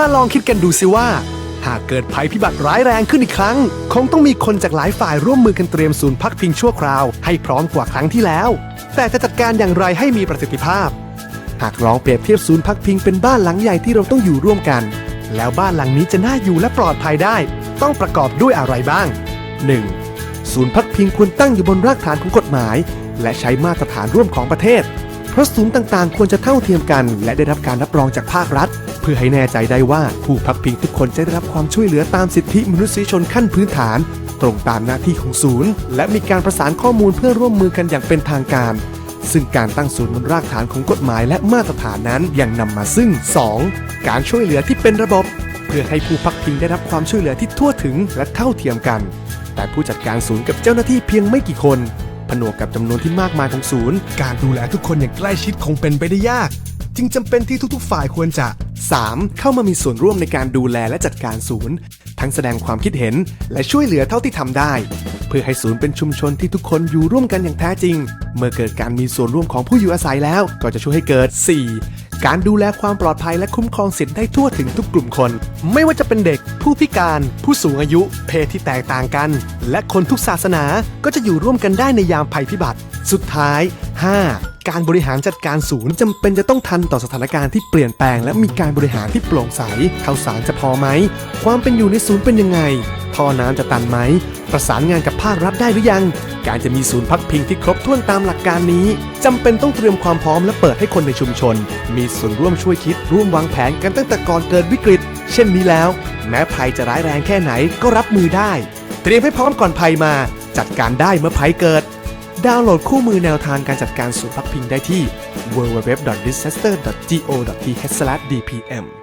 มาลองคิดกันดูสิว่า หากเกิดภัยพิบัติร้ายแรงขึ้นอีกครั้ง คงต้องมีคนจากหลายฝ่ายร่วมมือกันเตรียมศูนย์พักพิงชั่วคราว ให้พร้อมกว่าครั้งที่แล้ว แต่จะจัดการอย่างไรให้มีประสิทธิภาพ หากลองเปรียบเทียบศูนย์พักพิงเป็นบ้านหลังใหญ่ที่เราต้องอยู่ร่วมกัน แล้วบ้านหลังนี้จะน่าอยู่และปลอดภัยได้ ต้องประกอบด้วยอะไรบ้าง 1. ศูนย์พักพิงควรตั้งอยู่บนรากฐานของกฎหมาย และใช้มาตรฐานร่วมของประเทศ เพราะศูนย์ต่างๆ ควรจะเท่าเทียมกัน และได้รับการรับรองจากภาครัฐ เพื่อให้แน่ใจได้ว่าผู้พักพิงทุกคนจะได้รับความช่วยเหลือตามสิทธิมนุษยชนขั้นพื้นฐาน ตรงตามหน้าที่ของศูนย์ และมีการประสานข้อมูลเพื่อร่วมมือกันอย่างเป็นทางการซึ่งการตั้งศูนย์บนรากฐานของกฎหมายและมาตรฐานนั้นยังนำมาซึ่ง 2. การช่วยเหลือที่เป็นระบบ เพื่อให้ผู้พักพิงได้รับความช่วยเหลือที่ทั่วถึงและเท่าเทียมกัน แต่ผู้จัดการศูนย์กับเจ้าหน้าที่เพียงไม่กี่คน ผนวกกับจำนวนที่มากมายของศูนย์ การดูแลทุกคนอย่างใกล้ชิดคงเป็นไปได้ยาก จึงจำเป็นที่ทุกๆ ฝ่ายควรจะ 3. เข้ามามีส่วนร่วมในการดูแลและจัดการศูนย์ ทั้งแสดงความคิดเห็นและช่วยเหลือเท่าที่ทำได้ เพื่อให้ศูนย์เป็นชุมชนที่ทุกคนอยู่ร่วมกันอย่างแท้จริง เมื่อเกิดการมีส่วนร่วมของผู้อยู่อาศัยแล้วก็จะช่วยให้เกิด 4. การดูแลความปลอดภัยและคุ้มครองสิทธิ์ได้ทั่วถึงทุกกลุ่มคน ไม่ว่าจะเป็นเด็ก ผู้พิการ ผู้สูงอายุ เพศที่แตกต่างกัน และคนทุกศาสนาก็จะอยู่ร่วมกันได้ในยามภัยพิบัติ สุดท้าย 5. การบริหารจัดการศูนย์จำเป็นจะต้องทันต่อสถานการณ์ที่เปลี่ยนแปลง และมีการบริหารที่โปร่งใสข่าวสารจะพอไหม ความเป็นอยู่ในศูนย์เป็นยังไง ท่อน้ำจะตันไหม ประสานงานกับภาครัฐได้หรือยัง การจะมีศูนย์พักพิงที่ครบถ้วนตามหลักการนี้จำเป็นต้องเตรียมความพร้อมและเปิดให้คนในชุมชน มีส่วนร่วมช่วยคิดร่วมวางแผนกันตั้งแต่ก่อนเกิดวิกฤต เช่นนี้แล้ว แม้ภัยจะร้ายแรงแค่ไหนก็รับมือได้ เตรียมให้พร้อมก่อนภัยมา จัดการได้เมื่อภัยเกิด ดาวน์โหลดคู่มือแนวทางการจัดการศูนย์พักพิงได้ที่ www.disaster.go.th/dpm